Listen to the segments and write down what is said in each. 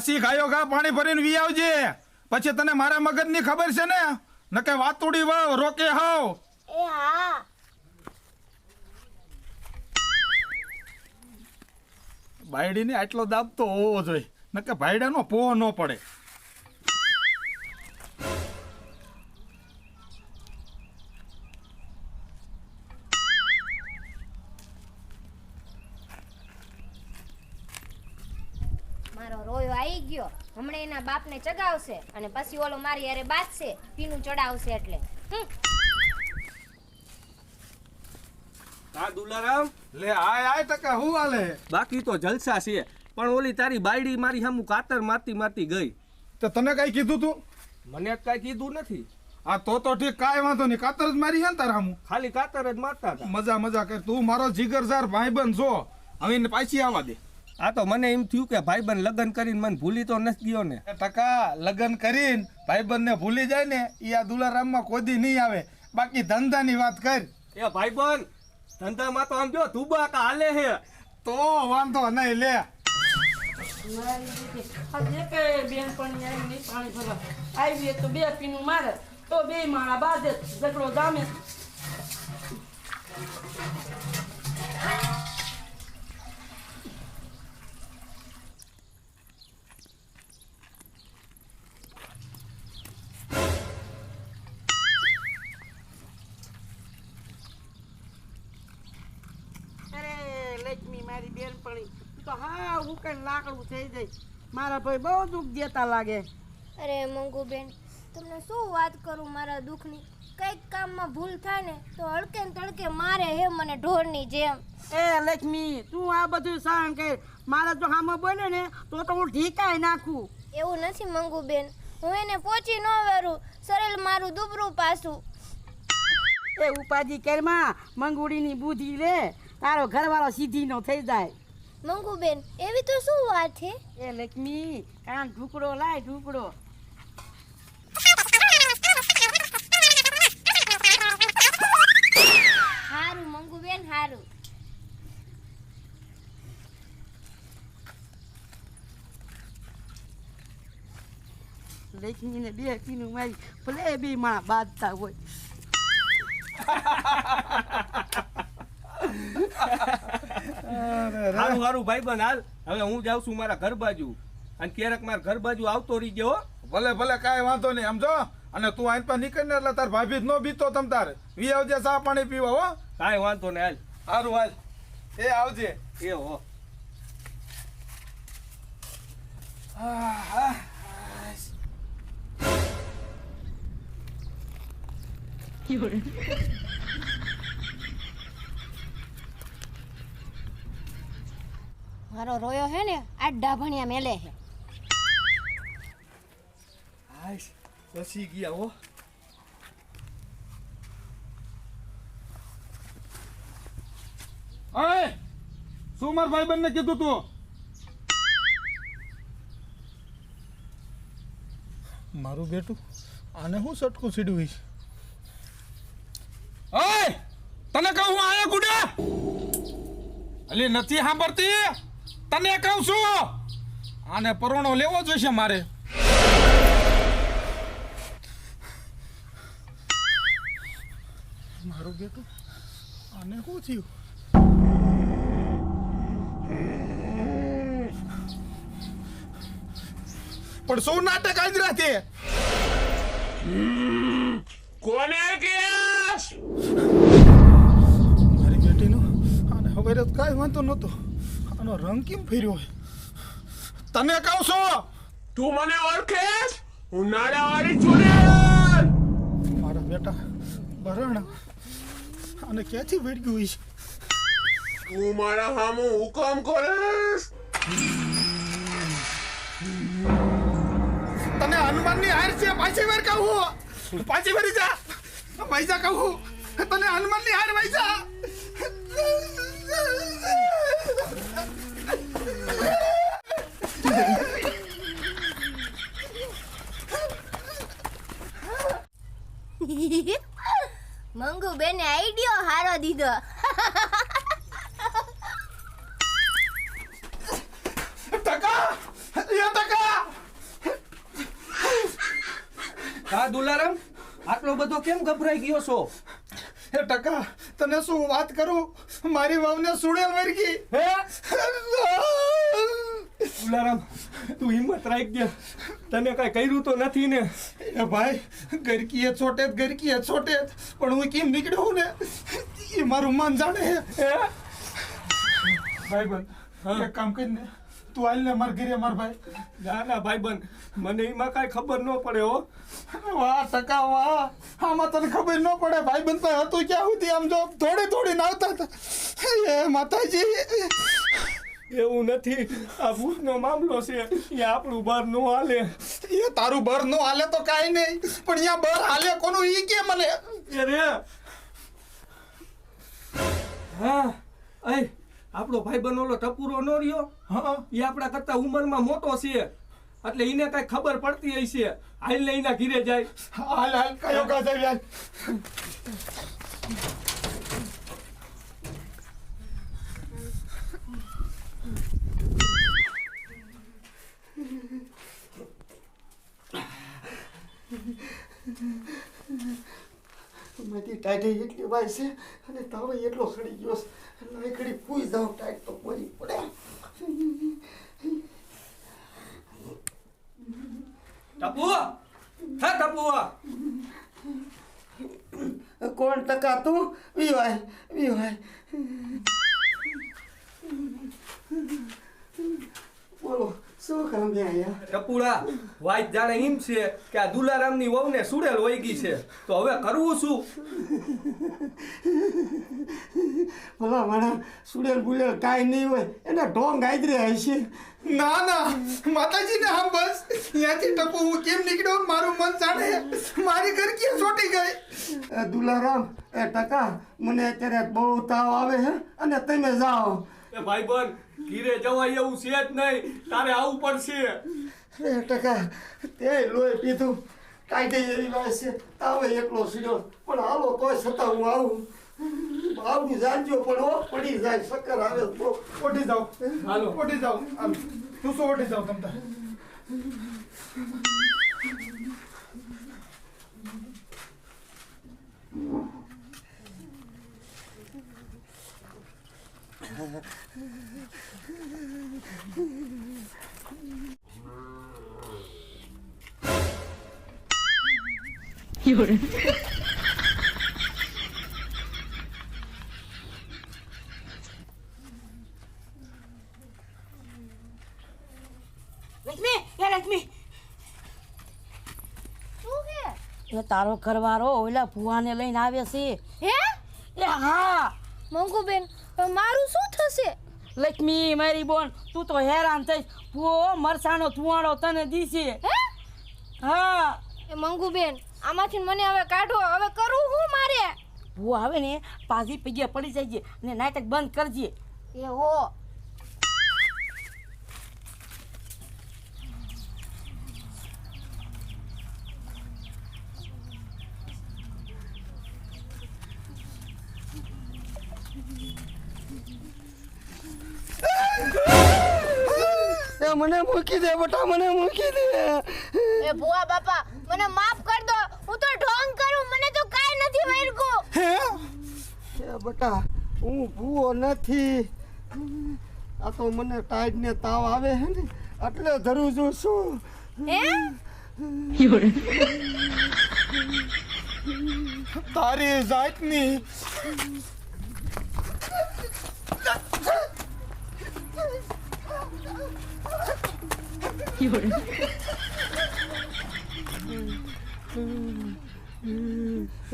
પાછી ખાયો ખા પાણી ભરીને વી આવજે. પછી તને મારા મગજની ખબર છે ને? નકે વાતુડી વાવ રોકે હાવ. એ હા. બાયડીને આટલો દાબ તો હોવો જોઈએ. નકે ભાઈડાનો પો ન પડે. આવી ગયો. હમણાં એના બાપને ચગાવશે અને પછી ઓલો મારી હારે બાંધશે પીનું ચડાવશે એટલે. હા દુલારામ? લે આય આય ટકા હું આલે બાકી તો જલસા છે પણ ઓલી તારી બાયડી મારી સામું કાતર મારતી મારતી ગઈ. તો તને કઈ કીધું તું? મને કાંઈ કીધું નથી. આ તો તો ઠીક કાંઈ વાંધો નહીં. કાતર જ મારી હે ને તારા હામું? ખાલી કાતર જ મારતા મજા મજા કર. તું મારો જીગરજાર ભાઈબંધ છો હવે પાછી આવવા દે. આ તો મને એમ થયું કે ભાઈબંધ લગ્ન કરીને મને ભૂલી તો નથી ગયો ને. ટકા લગ્ન કરીને ભાઈબંધને ભૂલી જાય ને એ આ દુલારામમાં કોદી નહીં આવે. બાકી ધંધાની વાત કર. એ ભાઈબંધ ધંધામાં તો આમ જો તુબા કા હાલે હે. તો વાંધો નહીં લે. આવી તો બે પીનું મારે તો બે માળા બાજે ઝઘડો જામે. તું હા હું કઈ લાકડું થઈ જાય. મારા ભાઈ બહુ દુઃખ દેતા લાગે. અરે મંગુબેન તમને શું વાત કરું મારા દુઃખની? કંઈક કામમાં ભૂલ થાય ને તો હડકે ને તડકે મારે હે મને ઢોરની જેમ. એ લક્ષ્મી તું આ બધું સહન કર. મારા જો હામો બોલે ને તો તો હું ઢીકાઈ નાખું. એવું નથી મંગુબેન હું એને પહોંચી ન વેરું સરેલ મારું દુબરું પાછું. એ ઉપાધિ કરમાં મંગુડીની બુદ્ધિ લે તારો ઘરવાળો સીધી નો થઈ જાય. મંગુબેન એવી તો શું વાત છે? એ લક્ષ્મી કાન ઢુકડો લાય ઢુકડો. હારું મંગુબેન હારું. લક્ષ્મીને બે પીનું મારી ભલે બે માં બાંધતા હોય. સારું સારું બન હાલ. હવે હું જાઉં છું મારા ઘર બાજુ અને ક્યારેક મારા ઘર બાજુ આવતો રહી ગયો હો. ભલે ભલે કાંઈ વાંધો નહીં સમજો અને તું આઈન પર નીકળ ને એટલે તાર ભાભી જ ન બીતો તમ તાર. વી આવજે સા પાણી પીવા હો. કાંઈ વાંધો ને હાલ. સારું હાલ. એ આવજે. એ હો. મારો રોયો હે ને આ ડાભણિયા મેલે હે. હાશ બસી ગયા હો. અય શું માર ભાઈ બંને કીધું તું? મારું બેટું આને હું સટકું સીડવીશ છે તને કહું હું આયા ગુડા? અલી નથી સાંભળતી? તને કહું છું આને પરોણો લેવો જોઈશે મારે. મારું બેટું આને શું થયું? પણ શું નાટક આજરા છે કોને કેસ? મારી બેટીનું આને હવે કાંઈ વાંધો નહોતો. આનો રંગ કેમ ફેર્યો તને કહું છું. તું મને ઓળખેસ હું નાડાવાળી ચુડેલ! મારા બેટા બરણ. અને ક્યાંથી વેડ્યું હોય છે તું મારા સામું હુકમ કરેસ તને હનુમાનની હાર છે પાછી વાર કહું. પાછી વળી જા. પૈસા કહું. તને હનુમાનની હાર પૈસા આટલો બધો કેમ ગભરાઈ ગયો છો? હે ટકા તને શું વાત કરું? મારી વહુને સુડેલ મરગી હે? દુલારામ તું હિંમત રાખ દે. તને કઈ કર્યું તો નથી ને? એ ભાઈ ગરકીએ છોટે જ ગરકી છોટે પણ હું કેમ નીકળ્યો ને? એ મારું મન જાણે હે. હે? ભાઈ બંધ એક કામ કરીને તું હાલ ને માર ઘરે માર ભાઈ. ના ના ભાઈબંધ મને એમાં કાંઈ ખબર ન પડે હો. વાહ ટકા વાહ. આમાં તને ખબર ન પડે ભાઈ બન તો હતું ક્યાં સુધી? આમ જો થોડી થોડી નાવતા હતા. એ માતાજી. એવું નથી. આ ભૂતનો મામલો છે. એ આપણું બાર નો હાલે. એ તારું બર નો હાલે તો કાંઈ નહીં. પણ અહીંયા બર હાલે કોનું? ઈ કે મને? અરે હા. આપણો ભાઈ બનોલો ટપુરો નો રહ્યો? હા? એ આપણા કરતા ઉંમરમાં મોટો છે. એટલે એને કઈ ખબર પડતી હશે. હાલ ને એના ઘીરે જાય. હાલ હાલ કયો કાજર મારી ટાઈટ એટલી વાય છે અને તાવ એટલો સડી ગયો છે એટલે ઘડી પૂઈ જાઉં ટાઈટ તો મરી પડે ટપુઆ હે ટપુઆ કોણ ટકા તું વિવાય વિવાય. બોલો શું કામ આયા ટપુડા વાઈટ જાણે એમ છે કે આ દુલારામની વહુને સુડેલ વહી ગઈ છે. તો હવે કરવું શું? ભલા માણા સુડેલ બુલેલ કાંઈ નહીં હોય. એને ઢોંગ આદરે હશે. ના ના માતાજીને હા બસ. ત્યાંથી ટપુ હું કેમ નીકળ્યો મારું મન જાણે મારી ઘર ક્યાં છોટી ગઈ દુલારામ એ ટકા મને અત્યારે બહુ તાવ આવે છે અને તમે જાઓ. એ ભાઈબંધ ઘીરે જવાય એવું છે જ નહીં તારે આવવું પડશે એ ટકા તે લોહી પીધું કાઢી એવી વાત છે તાવે એકલો સીડો પણ હાલો તોય છતાં હું આવું આવું જાણજો પણ હો પડી જાય ચક્કર આવે તો ઓઢી જાઓ હાલો. ઓઢી જાઓ હાલ તું શું ઓઢી જાઓ તમ તારે શું કે? એ તારો ઘરવાળો ઓલા ભુવાને લઈને આવે છે. હે? એ હા. મંગુબેન મારું શું થશે? લક્ષ્મી મારી બોન તું તો હેરાન થઈશ. ભુવો મરસાનો ધુવાડો તને દીશે. હા? એ મંગુબેન આમાંથી મને હવે કાઢો હવે કરું હું મારે? ભૂ આવે ને પાછી પગે પડી જાય ને નાટક બંધ કરજે. એ હો. એ મને મૂકી દે બટા મને મૂકી દે. એ ભુવા બાપા મને માફ કર દો. હું તો ઢોંગ કરું મને તો કાઈ નથી વર્ગું એ બટા હું ભૂવો નથી. આ તો મને ટાઈટ ને તાવ આવે હે ને એટલે ધરું છું. શું હે? તારી જાતની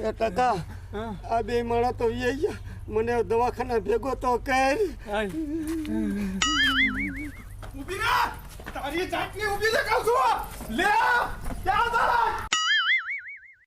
એ ટકા આ બે માણા તો ગયા. મને દવાખાના ભેગો તો કર. ઊભી રહે. તારી જાતની ઊભી રે કહું છું લે.